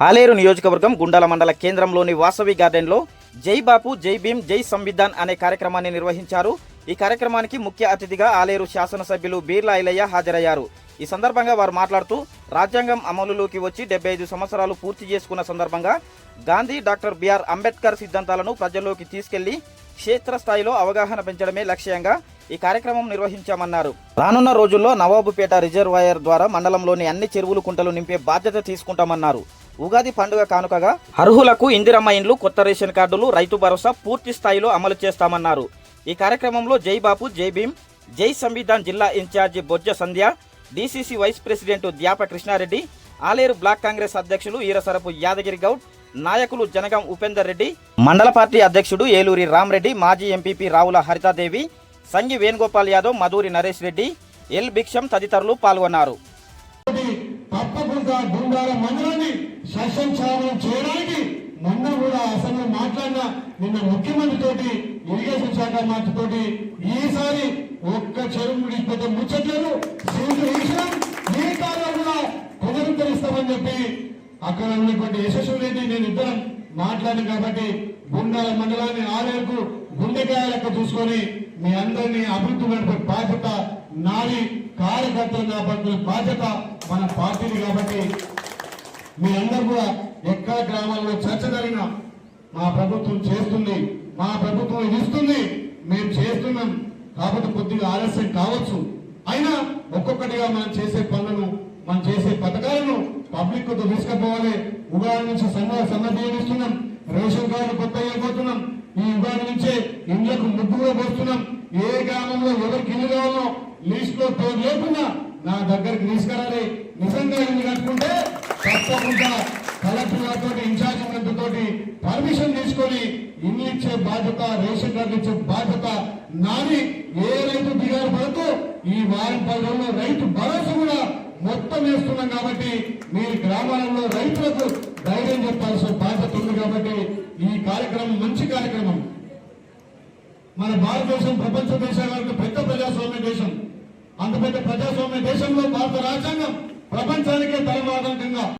ఆలేరు నియోజకవర్గం గుండాల మండల కేంద్రంలోని వాసవి గార్డెన్లో జై బాపు జై భీమ్ జై సంవిధాన్ అనే కార్యక్రమాన్ని నిర్వహించారు. ఈ కార్యక్రమానికి ముఖ్య అతిథిగా ఆలేరు శాసనసభ్యులు బీర్లా ఐలయ్య హాజరయ్యారు. ఈ సందర్భంగా వారు మాట్లాడుతూ రాజ్యాంగం అమలులోకి వచ్చి డెబ్బై ఐదు సంవత్సరాలు పూర్తి చేసుకున్న సందర్భంగా గాంధీ డాక్టర్ బిఆర్ అంబేద్కర్ సిద్ధాంతాలను ప్రజల్లోకి తీసుకెళ్ళి క్షేత్రస్థాయిలో అవగాహన పెంచడమే లక్ష్యంగా ఈ కార్యక్రమం నిర్వహించామన్నారు. రానున్న రోజుల్లో నవాబుపేట రిజర్వాయర్ ద్వారా మండలంలోని అన్ని చెరువులు కుంటలు నింపే బాధ్యత తీసుకుంటామన్నారు. ఉగాది పండుగ కానుకగా అర్హులకు ఇందిరమ్మ ఇండ్లు కొత్త రేషన్ కార్డులు రైతు భరోసా పూర్తి స్థాయిలో అమలు చేస్తామన్నారు. ఈ కార్యక్రమంలో జై బాపు జై భీమ్ జై సంవిధాన్ జిల్లా incharge Bojja Sandhya DCC vice president Dyapa Krishna Reddy Aleru block Congress అధ్యక్షులు ఈరసరపు యాదగిరి గౌడ్ నాయకులు జనగం ఉపేందర్ రెడ్డి మండల పార్టీ అధ్యక్షుడు ఏలూరి రామరెడ్డి మాజీ ఎంపీపీ రావుల హరితాదేవి సంగి వేణుగోపాల్ యాదవ్ మధూరి నరేష్ రెడ్డి ఎల్ భిక్షం తదితరులు పాల్గొన్నారు. తప్పకుండా మండలాన్ని చేయడానికి మొన్న కూడా అసెంబ్లీ మాట్లాడిన నిన్న ముఖ్యమంత్రి తోటి ఇరిగేషన్ శాఖ మంత్రి తోటి ఈసారి ఒక్క చెరువు విడిచిపోతే ముచ్చట్లేదు సీట్లు ఇచ్చినాం. ఈ కాలం కూడా పునరుద్ధరిస్తామని చెప్పి అక్కడ ఉన్నటువంటి యశస్సు రెడ్డి నేను ఇద్దరం మాట్లాడాను కాబట్టి గుండాల మండలాన్ని ఆరేరుకు గుండెకాయ లెక్క చూసుకొని మీ అందరినీ అభివృద్ధి నడిపే బాధ్యత నాది కార్యకర్తలు కాబట్టి బాధ్యత మన పార్టీని కాబట్టి మీ అందరూ కూడా ఎక్కడ గ్రామాల్లో చర్చ జరిగినా మా ప్రభుత్వం చేస్తుంది మా ప్రభుత్వం ఇస్తుంది మేము చేస్తున్నాం. కాబట్టి కొద్దిగా ఆలస్యం కావచ్చు. అయినా ఒక్కొక్కటిగా మనం చేసే పనులను మనం చేసే పథకాలను పబ్లిక్కు తీసుకుపోవాలి. ఉగాది నుంచి సన్న రేషన్ కార్డు కొత్త అయిపోతున్నాం. ఈ ఉగాది నుంచే ఇండ్లకు ముగ్గు పోస్తున్నాం. ఏ గ్రామంలో ఎవరికి ఇల్లు కావాలో లిస్ట్లో పేరు లేకుండా నా దగ్గరికి తీసుకురాలి. నిజంగా ఇల్లు కట్టుకుంటే తప్పకుండా కలెక్టర్ గారితో ఇన్ఛార్జ్ తోటి పర్మిషన్ తీసుకొని ఇల్లు ఇచ్చే బాధ్యత రేషన్ కార్డు ఇచ్చే బాధ్యత నాది. ఏ రైతు దిగారు పడుతూ ఈ వారం పది రైతు భరోసా కూడా మొత్తం వేస్తున్నాం కాబట్టి మీ గ్రామాలలో రైతులకు ధైర్యం చెప్పాల్సిన బాధ్యత ఉంది కాబట్టి ఈ కార్యక్రమం మంచి కార్యక్రమం మన భారతదేశం ప్రపంచ దేశాలకు పెద్ద ప్రజాస్వామ్య దేశం. అంత పెద్ద ప్రజాస్వామ్య దేశంలో భారత రాజ్యాంగం ప్రపంచానికే తలమాదంకంగా